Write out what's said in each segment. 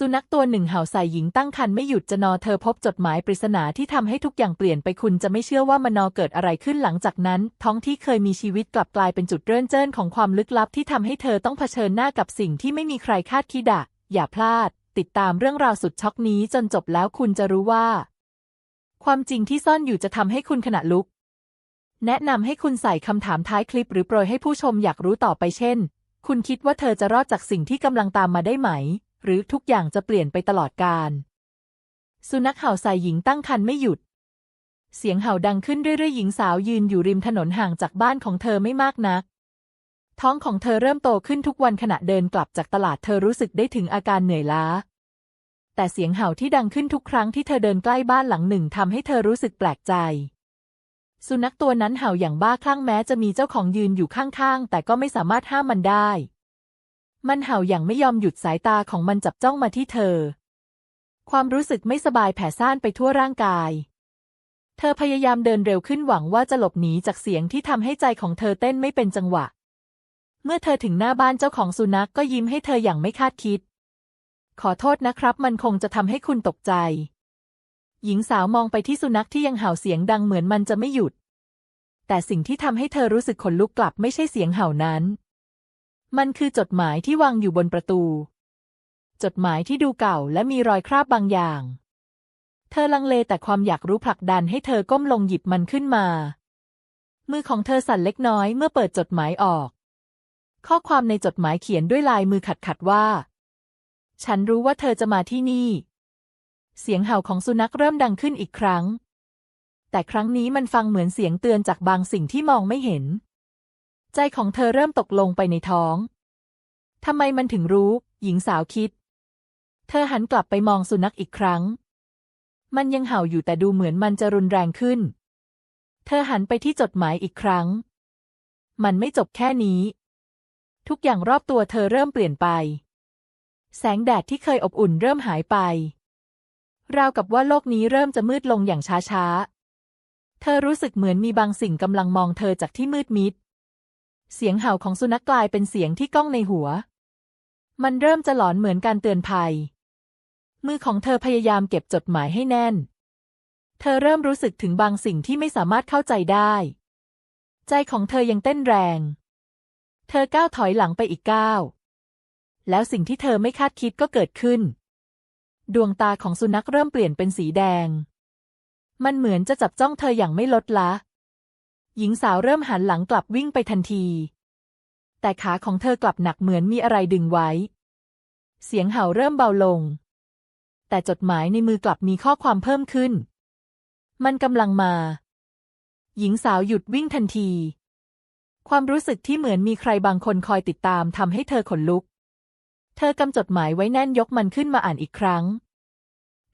สุนัขตัวหนึ่งเห่าใส่หญิงตั้งครรภ์ไม่หยุดจะนอเธอพบจดหมายปริศนาที่ทำให้ทุกอย่างเปลี่ยนไปคุณจะไม่เชื่อว่ามนอเกิดอะไรขึ้นหลังจากนั้น ท้องที่เคยมีชีวิตกลับกลายเป็นจุดเริ่มเจิ้นของความลึกลับที่ทำให้เธอต้องเผชิญหน้ากับสิ่งที่ไม่มีใครคาดคิดอะอย่าพลาด ติดตามเรื่องราวสุดช็อกนี้จนจบแล้วคุณจะรู้ว่า ความจริงที่ซ่อนอยู่จะทำให้คุณขณะลุก แนะนำให้คุณใส่คำถามท้ายคลิป หรือโปรยให้ผู้ชมอยากรู้ต่อไปเช่น คุณคิดว่าเธอจะรอดจากสิ่งที่กำลังตามมาได้ไหม หรือทุกอย่างจะเปลี่ยนไปตลอดกาลสุนัขเห่าใส่หญิงตั้งครรภ์ไม่หยุด เสียงเห่าดังขึ้นเรื่อยๆหญิงสาวยืนอยู่ริมถนนห่างจากบ้านของเธอไม่มากนัก ท้องของเธอเริ่มโตขึ้นทุกวันขณะเดินกลับจากตลาดเธอรู้สึกได้ถึงอาการเหนื่อยล้า แต่เสียงเห่าที่ดังขึ้นทุกครั้งที่เธอเดินใกล้บ้านหลังหนึ่งทำให้เธอรู้สึกแปลกใจ สุนัขตัวนั้นเห่าอย่างบ้าคลั่งแม้จะมีเจ้าของยืนอยู่ข้างๆ แต่ก็ไม่สามารถห้ามมันได้ มันเห่าอย่างไม่ยอมหยุดสายตาของมันจับจ้องมาที่เธอ ความรู้สึกไม่สบายแผ่ซ่านไปทั่วร่างกาย เธอพยายามเดินเร็วขึ้นหวังว่าจะหลบหนีจากเสียงที่ทำให้ใจของเธอเต้นไม่เป็นจังหวะ เมื่อเธอถึงหน้าบ้านเจ้าของสุนัขกก็ยิ้มให้เธออย่างไม่คาดคิด ขอโทษนะครับ มันคงจะทำให้คุณตกใจ หญิงสาวมองไปที่สุนัขที่ยังเห่าเสียงดังเหมือนมันจะไม่หยุด แต่สิ่งที่ทำให้เธอรู้สึกขนลุกกลับไม่ใช่เสียงเห่านั้น มันคือจดหมายที่วางอยู่บนประตู จดหมายที่ดูเก่าและมีรอยคราบบางอย่าง เธอลังเลแต่ความอยากรู้ผลักดันให้เธอก้มลงหยิบมันขึ้นมา มือของเธอสั่นเล็กน้อยเมื่อเปิดจดหมายออก ข้อความในจดหมายเขียนด้วยลายมือขัดๆว่า ฉันรู้ว่าเธอจะมาที่นี่ เสียงเห่าของสุนัขเริ่มดังขึ้นอีกครั้ง แต่ครั้งนี้มันฟังเหมือนเสียงเตือนจากบางสิ่งที่มองไม่เห็น ใจของเธอเริ่มตกลงไปในท้อง ทำไมมันถึงรู้ หญิงสาวคิด เธอหันกลับไปมองสุนัขอีกครั้ง มันยังเห่าอยู่แต่ดูเหมือนมันจะรุนแรงขึ้น เธอหันไปที่จดหมายอีกครั้ง มันไม่จบแค่นี้ ทุกอย่างรอบตัวเธอเริ่มเปลี่ยนไป แสงแดดที่เคยอบอุ่นเริ่มหายไป ราวกับว่าโลกนี้เริ่มจะมืดลงอย่างช้าๆ เธอรู้สึกเหมือนมีบางสิ่งกำลังมองเธอจากที่มืดมิด เสียงเห่าของสุนัขกลายเป็นเสียงที่ก้องในหัว มันเริ่มจะหลอนเหมือนการเตือนภัย มือของเธอพยายามเก็บจดหมายให้แน่น เธอเริ่มรู้สึกถึงบางสิ่งที่ไม่สามารถเข้าใจได้ ใจของเธอยังเต้นแรง เธอก้าวถอยหลังไปอีกก้าว แล้วสิ่งที่เธอไม่คาดคิดก็เกิดขึ้น ดวงตาของสุนัขเริ่มเปลี่ยนเป็นสีแดง มันเหมือนจะจับจ้องเธออย่างไม่ลดละ หญิงสาวเริ่มหันหลังกลับวิ่งไปทันที แต่ขาของเธอกลับหนักเหมือนมีอะไรดึงไว้ เสียงเห่าเริ่มเบาลง แต่จดหมายในมือกลับมีข้อความเพิ่มขึ้น มันกำลังมา หญิงสาวหยุดวิ่งทันที ความรู้สึกที่เหมือนมีใครบางคนคอยติดตามทำให้เธอขนลุก เธอกำจดหมายไว้แน่นยกมันขึ้นมาอ่านอีกครั้ง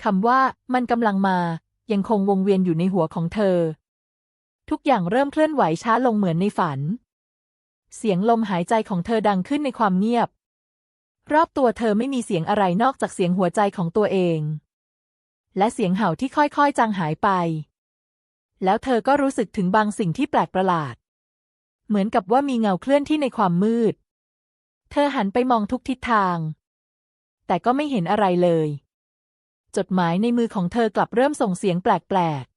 คำว่ามันกำลังมายังคงวงเวียนอยู่ในหัวของเธอ ทุกอย่างเริ่มเคลื่อนไหวช้าลงเหมือนในฝัน เสียงลมหายใจของเธอดังขึ้นในความเงียบ รอบตัวเธอไม่มีเสียงอะไรนอกจากเสียงหัวใจของตัวเอง และเสียงเห่าที่ค่อยๆจางหายไป แล้วเธอก็รู้สึกถึงบางสิ่งที่แปลกประหลาด เหมือนกับว่ามีเงาเคลื่อนที่ในความมืด เธอหันไปมองทุกทิศทาง แต่ก็ไม่เห็นอะไรเลย จดหมายในมือของเธอกลับเริ่มส่งเสียงแปลกๆ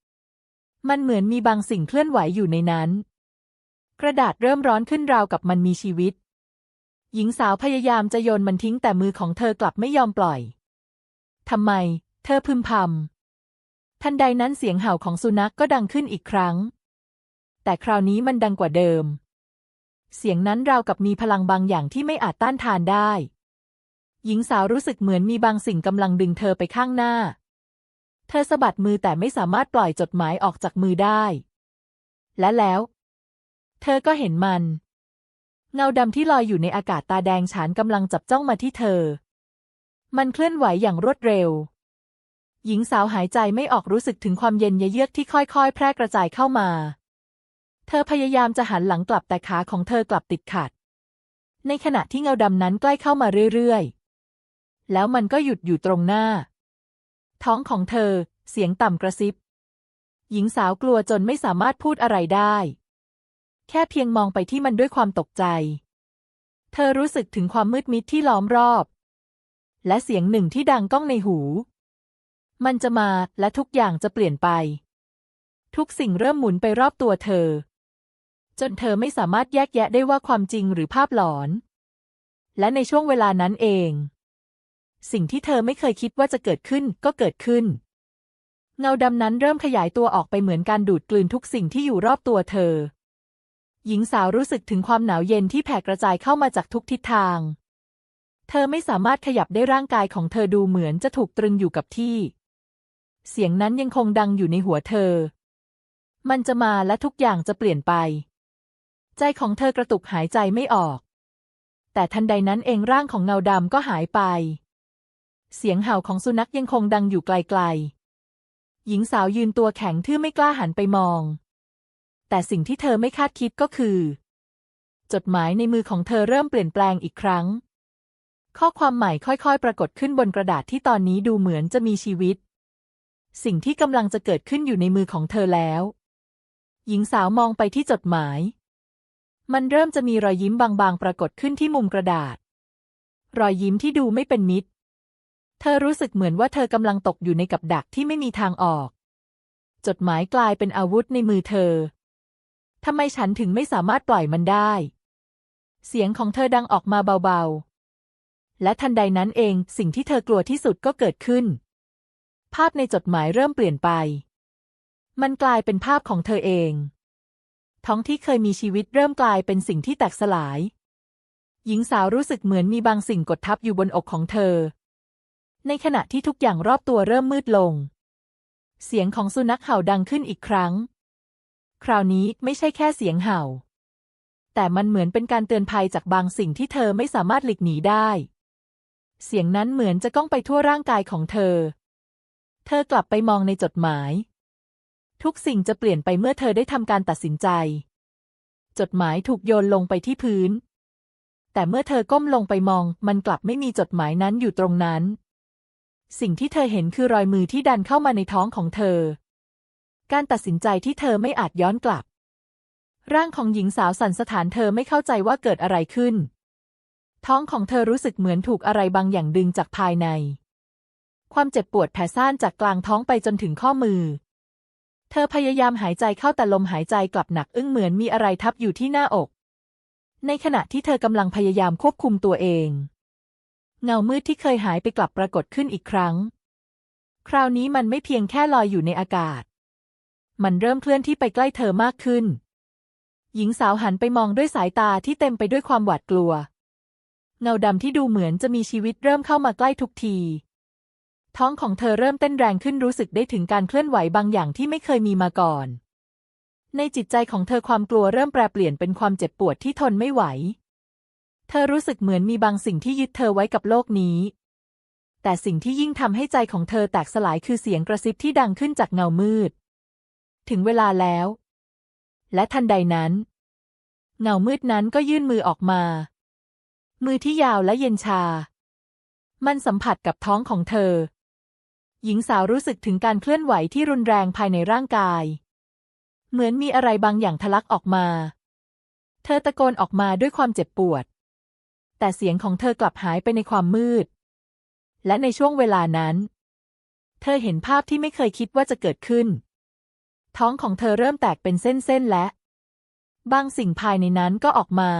มันเหมือนมีบางสิ่งเคลื่อนไหวอยู่ในนั้น กระดาษเริ่มร้อนขึ้นราวกับมันมีชีวิต หญิงสาวพยายามจะโยนมันทิ้งแต่มือของเธอกลับไม่ยอมปล่อย ทำไม เธอพึมพำ ทันใดนั้นเสียงเห่าของสุนัขกก็ดังขึ้นอีกครั้ง แต่คราวนี้มันดังกว่าเดิม เสียงนั้นราวกับมีพลังบางอย่างที่ไม่อาจต้านทานได้ หญิงสาวรู้สึกเหมือนมีบางสิ่งกำลังดึงเธอไปข้างหน้า เธอสะบัดมือแต่ไม่สามารถปล่อยจดหมายออกจากมือได้ และแล้ว เธอก็เห็นมัน เงาดำที่ลอยอยู่ในอากาศตาแดงฉานกำลังจับจ้องมาที่เธอ มันเคลื่อนไหวอย่างรวดเร็ว หญิงสาวหายใจไม่ออกรู้สึกถึงความเย็นเยือกที่ค่อยๆ แพร่กระจายเข้ามา เธอพยายามจะหันหลังกลับแต่ขาของเธอกลับติดขัด ในขณะที่เงาดำนั้นใกล้เข้ามาเรื่อยๆ แล้วมันก็หยุดอยู่ตรงหน้า ท้องของเธอ เสียงต่ำกระซิบ หญิงสาวกลัวจนไม่สามารถพูดอะไรได้ แค่เพียงมองไปที่มันด้วยความตกใจ เธอรู้สึกถึงความมืดมิดที่ล้อมรอบ และเสียงหนึ่งที่ดังก้องในหู มันจะมาและทุกอย่างจะเปลี่ยนไป ทุกสิ่งเริ่มหมุนไปรอบตัวเธอ จนเธอไม่สามารถแยกแยะได้ว่าความจริงหรือภาพหลอน และในช่วงเวลานั้นเอง สิ่งที่เธอไม่เคยคิดว่าจะเกิดขึ้นก็เกิดขึ้น เงาดำนั้นเริ่มขยายตัวออกไปเหมือนการดูดกลืนทุกสิ่งที่อยู่รอบตัวเธอ หญิงสาวรู้สึกถึงความหนาวเย็นที่แผ่กระจายเข้ามาจากทุกทิศทาง เธอไม่สามารถขยับได้ร่างกายของเธอดูเหมือนจะถูกตรึงอยู่กับที่ เสียงนั้นยังคงดังอยู่ในหัวเธอ มันจะมาและทุกอย่างจะเปลี่ยนไป ใจของเธอกระตุกหายใจไม่ออกแต่ทันใดนั้นเองร่างของเงาดำก็หายไป เสียงเห่าของสุนัขยังคงดังอยู่ไกลๆ หญิงสาวยืนตัวแข็งทื่อไม่กล้าหันไปมอง แต่สิ่งที่เธอไม่คาดคิดก็คือ จดหมายในมือของเธอเริ่มเปลี่ยนแปลงอีกครั้ง ข้อความใหม่ค่อยๆ ปรากฏขึ้นบนกระดาษที่ตอนนี้ดูเหมือนจะมีชีวิต สิ่งที่กำลังจะเกิดขึ้นอยู่ในมือของเธอแล้ว หญิงสาวมองไปที่จดหมาย มันเริ่มจะมีรอยยิ้มบางๆ ปรากฏขึ้นที่มุมกระดาษ รอยยิ้มที่ดูไม่เป็นมิตร ธอรู้สึกเหมือนว่าเธอกำลังตกอยู่ในกับดักที่ไม่มีทางออก จดหมายกลายเป็นอาวุธในมือเธอ ทำไมฉันถึงไม่สามารถปล่อยมันได้ เสียงของเธอดังออกมาเบาๆ และทันใดนั้นเองสิ่งที่เธอกลัวที่สุดก็เกิดขึ้น ภาพในจดหมายเริ่มเปลี่ยนไป มันกลายเป็นภาพของเธอเอง ท้องที่เคยมีชีวิตเริ่มกลายเป็นสิ่งที่แตกสลาย หญิงสาวรู้สึกเหมือนมีบางสิ่งกดทับอยู่บนอกของเธอ ในขณะที่ทุกอย่างรอบตัวเริ่มมืดลง เสียงของสุนัขเห่าดังขึ้นอีกครั้ง คราวนี้ไม่ใช่แค่เสียงเห่า แต่มันเหมือนเป็นการเตือนภัยจากบางสิ่งที่เธอไม่สามารถหลีกหนีได้ เสียงนั้นเหมือนจะก้องไปทั่วร่างกายของเธอ เธอกลับไปมองในจดหมาย ทุกสิ่งจะเปลี่ยนไปเมื่อเธอได้ทำการตัดสินใจ จดหมายถูกโยนลงไปที่พื้น แต่เมื่อเธอก้มลงไปมอง มันกลับไม่มีจดหมายนั้นอยู่ตรงนั้น สิ่งที่เธอเห็นคือรอยมือที่ดันเข้ามาในท้องของเธอ การตัดสินใจที่เธอไม่อาจย้อนกลับ ร่างของหญิงสาวสั่นสถานเธอไม่เข้าใจว่าเกิดอะไรขึ้น ท้องของเธอรู้สึกเหมือนถูกอะไรบางอย่างดึงจากภายใน ความเจ็บปวดแผ่ซ่านจากกลางท้องไปจนถึงข้อมือ เธอพยายามหายใจเข้าแต่ลมหายใจกลับหนักอึ้งเหมือนมีอะไรทับอยู่ที่หน้าอก ในขณะที่เธอกำลังพยายามควบคุมตัวเอง เงามืดที่เคยหายไปกลับปรากฏขึ้นอีกครั้ง คราวนี้มันไม่เพียงแค่ลอยอยู่ในอากาศ มันเริ่มเคลื่อนที่ไปใกล้เธอมากขึ้น หญิงสาวหันไปมองด้วยสายตาที่เต็มไปด้วยความหวาดกลัว เงาดำที่ดูเหมือนจะมีชีวิตเริ่มเข้ามาใกล้ทุกที ท้องของเธอเริ่มเต้นแรงขึ้นรู้สึกได้ถึงการเคลื่อนไหวบางอย่างที่ไม่เคยมีมาก่อน ในจิตใจของเธอความกลัวเริ่มแปรเปลี่ยนเป็นความเจ็บปวดที่ทนไม่ไหว เธอรู้สึกเหมือนมีบางสิ่งที่ยึดเธอไว้กับโลกนี้ แต่สิ่งที่ยิ่งทำให้ใจของเธอแตกสลายคือเสียงกระซิบที่ดังขึ้นจากเงามืด ถึงเวลาแล้ว และทันใดนั้น เงามืดนั้นก็ยื่นมือออกมา มือที่ยาวและเย็นชา มันสัมผัสกับท้องของเธอ หญิงสาวรู้สึกถึงการเคลื่อนไหวที่รุนแรงภายในร่างกาย เหมือนมีอะไรบางอย่างทะลักออกมา เธอตะโกนออกมาด้วยความเจ็บปวด แต่เสียงของเธอกลับหายไปในความมืด และในช่วงเวลานั้น เธอเห็นภาพที่ไม่เคยคิดว่าจะเกิดขึ้น ท้องของเธอเริ่มแตกเป็นเส้นๆและ บางสิ่งภายในนั้นก็ออกมา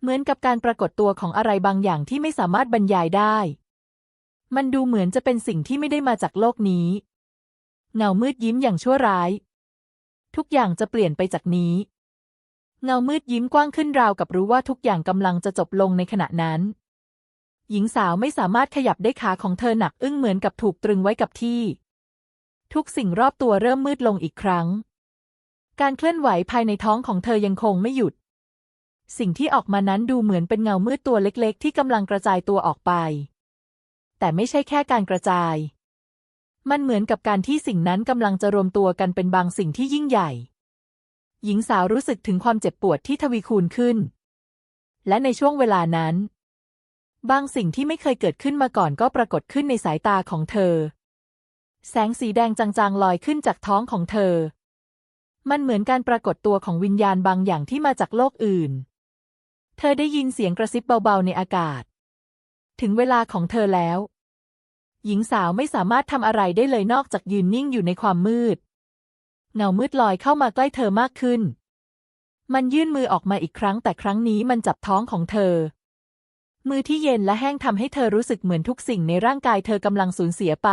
เหมือนกับการปรากฏตัวของอะไรบางอย่างที่ไม่สามารถบรรยายได้ มันดูเหมือนจะเป็นสิ่งที่ไม่ได้มาจากโลกนี้ เงามืดยิ้มอย่างชั่วร้าย ทุกอย่างจะเปลี่ยนไปจากนี้ เงามืดยิ้มกว้างขึ้นราวกับรู้ว่าทุกอย่างกำลังจะจบลงในขณะนั้น หญิงสาวไม่สามารถขยับได้ขาของเธอหนักอึ้งเหมือนกับถูกตรึงไว้กับที่ ทุกสิ่งรอบตัวเริ่มมืดลงอีกครั้ง การเคลื่อนไหวภายในท้องของเธอยังคงไม่หยุด สิ่งที่ออกมานั้นดูเหมือนเป็นเงามืดตัวเล็กๆ ที่กำลังกระจายตัวออกไป แต่ไม่ใช่แค่การกระจาย มันเหมือนกับการที่สิ่งนั้นกำลังจะรวมตัวกันเป็นบางสิ่งที่ยิ่งใหญ่ หญิงสาวรู้สึกถึงความเจ็บปวดที่ทวีคูณขึ้น และในช่วงเวลานั้น บางสิ่งที่ไม่เคยเกิดขึ้นมาก่อนก็ปรากฏขึ้นในสายตาของเธอ แสงสีแดงจางๆลอยขึ้นจากท้องของเธอ มันเหมือนการปรากฏตัวของวิญญาณบางอย่างที่มาจากโลกอื่น เธอได้ยินเสียงกระซิบเบาๆในอากาศ ถึงเวลาของเธอแล้ว หญิงสาวไม่สามารถทำอะไรได้เลยนอกจากยืนนิ่งอยู่ในความมืด เงามืดลอยเข้ามาใกล้เธอมากขึ้น มันยื่นมือออกมาอีกครั้งแต่ครั้งนี้มันจับท้องของเธอ มือที่เย็นและแห้งทำให้เธอรู้สึกเหมือนทุกสิ่งในร่างกายเธอกำลังสูญเสียไป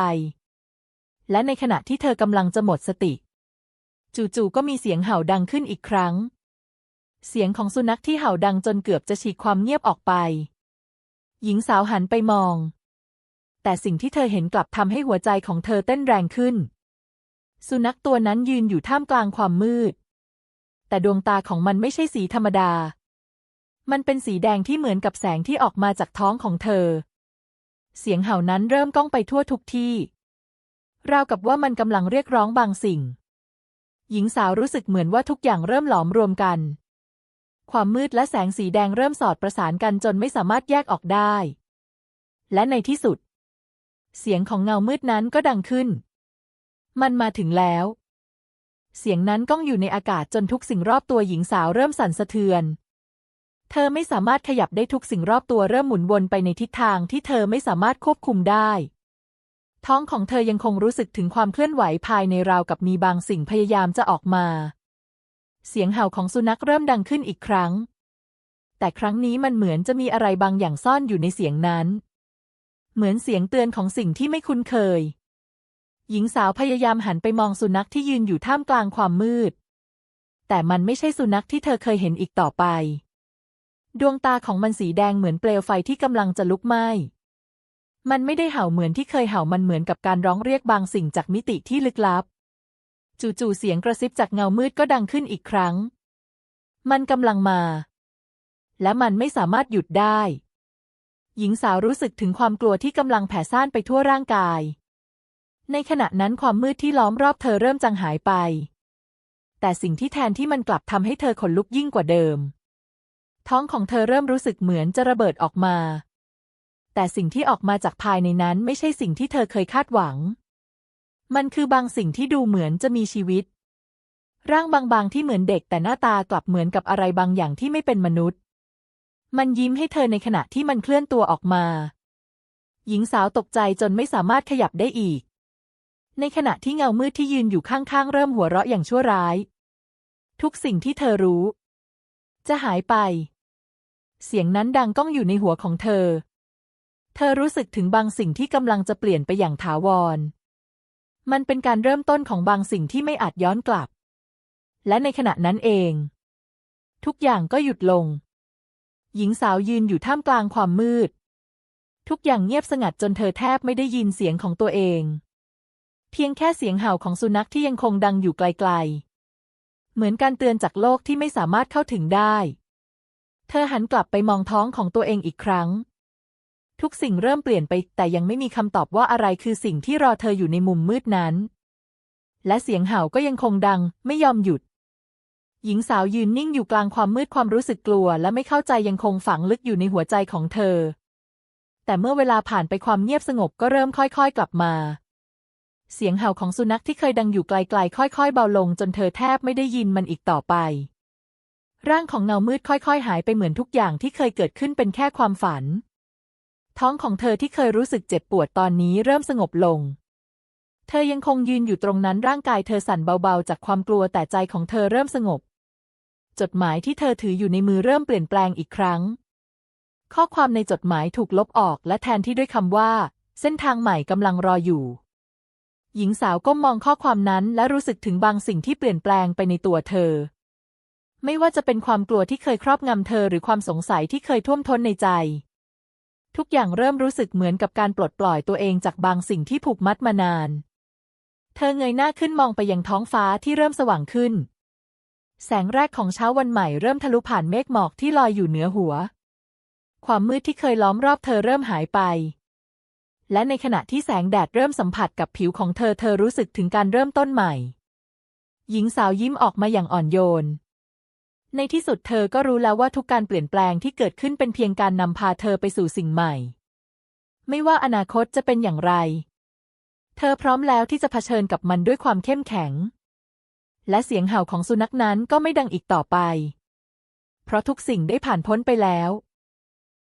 และในขณะที่เธอกำลังจะหมดสติ จู่ๆก็มีเสียงเห่าดังขึ้นอีกครั้ง เสียงของสุนัขที่เห่าดังจนเกือบจะฉีกความเงียบออกไป หญิงสาวหันไปมอง แต่สิ่งที่เธอเห็นกลับทำให้หัวใจของเธอเต้นแรงขึ้น สุนัขตัวนั้นยืนอยู่ท่ามกลางความมืด แต่ดวงตาของมันไม่ใช่สีธรรมดา มันเป็นสีแดงที่เหมือนกับแสงที่ออกมาจากท้องของเธอ เสียงเห่านั้นเริ่มก้องไปทั่วทุกที่ ราวกับว่ามันกำลังเรียกร้องบางสิ่ง หญิงสาวรู้สึกเหมือนว่าทุกอย่างเริ่มหลอมรวมกัน ความมืดและแสงสีแดงเริ่มสอดประสานกันจนไม่สามารถแยกออกได้ และในที่สุด เสียงของเงามืดนั้นก็ดังขึ้น มันมาถึงแล้ว เสียงนั้นก้องอยู่ในอากาศจนทุกสิ่งรอบตัวหญิงสาวเริ่มสั่นสะเทือน เธอไม่สามารถขยับได้ทุกสิ่งรอบตัวเริ่มหมุนวนไปในทิศทางที่เธอไม่สามารถควบคุมได้ ท้องของเธอยังคงรู้สึกถึงความเคลื่อนไหวภายในราวกับมีบางสิ่งพยายามจะออกมา เสียงเห่าของสุนัขเริ่มดังขึ้นอีกครั้ง แต่ครั้งนี้มันเหมือนจะมีอะไรบางอย่างซ่อนอยู่ในเสียงนั้น เหมือนเสียงเตือนของสิ่งที่ไม่คุ้นเคย หญิงสาวพยายามหันไปมองสุนัขที่ยืนอยู่ท่ามกลางความมืด แต่มันไม่ใช่สุนัขที่เธอเคยเห็นอีกต่อไป ดวงตาของมันสีแดงเหมือนเปลวไฟที่กำลังจะลุกไหม้ มันไม่ได้เห่าเหมือนที่เคยเห่ามันเหมือนกับการร้องเรียกบางสิ่งจากมิติที่ลึกลับ จู่ๆเสียงกระซิบจากเงามืดก็ดังขึ้นอีกครั้ง มันกำลังมา และมันไม่สามารถหยุดได้ หญิงสาวรู้สึกถึงความกลัวที่กำลังแผ่ซ่านไปทั่วร่างกาย ในขณะนั้นความมืดที่ล้อมรอบเธอเริ่มจางหายไป แต่สิ่งที่แทนที่มันกลับทำให้เธอขนลุกยิ่งกว่าเดิม ท้องของเธอเริ่มรู้สึกเหมือนจะระเบิดออกมา แต่สิ่งที่ออกมาจากภายในนั้นไม่ใช่สิ่งที่เธอเคยคาดหวัง มันคือบางสิ่งที่ดูเหมือนจะมีชีวิต ร่างบางๆที่เหมือนเด็กแต่หน้าตากลับเหมือนกับอะไรบางอย่างที่ไม่เป็นมนุษย์ มันยิ้มให้เธอในขณะที่มันเคลื่อนตัวออกมา หญิงสาวตกใจจนไม่สามารถขยับได้อีก ในขณะที่เงามืดที่ยืนอยู่ข้างๆ เริ่มหัวเราะอย่างชั่วร้าย ทุกสิ่งที่เธอรู้ จะหายไป เสียงนั้นดังก้องอยู่ในหัวของเธอ เธอรู้สึกถึงบางสิ่งที่กำลังจะเปลี่ยนไปอย่างถาวร มันเป็นการเริ่มต้นของบางสิ่งที่ไม่อาจย้อนกลับ และในขณะนั้นเอง ทุกอย่างก็หยุดลง หญิงสาวยืนอยู่ท่ามกลางความมืด ทุกอย่างเงียบสงัดจนเธอแทบไม่ได้ยินเสียงของตัวเอง เพียงแค่เสียงเห่าของสุนัขที่ยังคงดังอยู่ไกลๆ เหมือนการเตือนจากโลกที่ไม่สามารถเข้าถึงได้ เธอหันกลับไปมองท้องของตัวเองอีกครั้ง ทุกสิ่งเริ่มเปลี่ยนไปแต่ยังไม่มีคำตอบว่าอะไรคือสิ่งที่รอเธออยู่ในมุมมืดนั้น และเสียงเห่าก็ยังคงดัง ไม่ยอมหยุด หญิงสาวยืนนิ่งอยู่กลางความมืดความรู้สึกกลัว และไม่เข้าใจยังคงฝังลึกอยู่ในหัวใจของเธอ แต่เมื่อเวลาผ่านไปความเงียบสงบก็เริ่มค่อยๆ กลับมา เสียงเห่าของสุนัขที่เคยดังอยู่ไกลๆ ค่อยๆ เบาลงจนเธอแทบไม่ได้ยินมันอีกต่อไป ร่างของเงามืดค่อยๆ หายไปเหมือนทุกอย่างที่เคยเกิดขึ้นเป็นแค่ความฝัน ท้องของเธอที่เคยรู้สึกเจ็บปวดตอนนี้เริ่มสงบลง เธอยังคงยืนอยู่ตรงนั้นร่างกายเธอสั่นเบาๆ จากความกลัวแต่ใจของเธอเริ่มสงบ จดหมายที่เธอถืออยู่ในมือเริ่มเปลี่ยนแปลงอีกครั้ง ข้อความในจดหมายถูกลบออกและแทนที่ด้วยคำว่า เส้นทางใหม่กำลังรออยู่ หญิงสาวก้มมองข้อความนั้นและรู้สึกถึงบางสิ่งที่เปลี่ยนแปลงไปในตัวเธอ ไม่ว่าจะเป็นความกลัวที่เคยครอบงำเธอหรือความสงสัยที่เคยท่วมท้นในใจ ทุกอย่างเริ่มรู้สึกเหมือนกับการปลดปล่อยตัวเองจากบางสิ่งที่ผูกมัดมานาน เธอเงยหน้าขึ้นมองไปยังท้องฟ้าที่เริ่มสว่างขึ้น แสงแรกของเช้าวันใหม่เริ่มทะลุผ่านเมฆหมอกที่ลอยอยู่เหนือหัว ความมืดที่เคยล้อมรอบเธอเริ่มหายไป และในขณะที่แสงแดดเริ่มสัมผัสกับผิวของเธอเธอรู้สึกถึงการเริ่มต้นใหม่ หญิงสาวยิ้มออกมาอย่างอ่อนโยน ในที่สุดเธอก็รู้แล้วว่าทุกการเปลี่ยนแปลงที่เกิดขึ้นเป็นเพียงการนำพาเธอไปสู่สิ่งใหม่ ไม่ว่าอนาคตจะเป็นอย่างไร เธอพร้อมแล้วที่จะเผชิญกับมันด้วยความเข้มแข็ง และเสียงเห่าของสุนัขนั้นก็ไม่ดังอีกต่อไป เพราะทุกสิ่งได้ผ่านพ้นไปแล้ว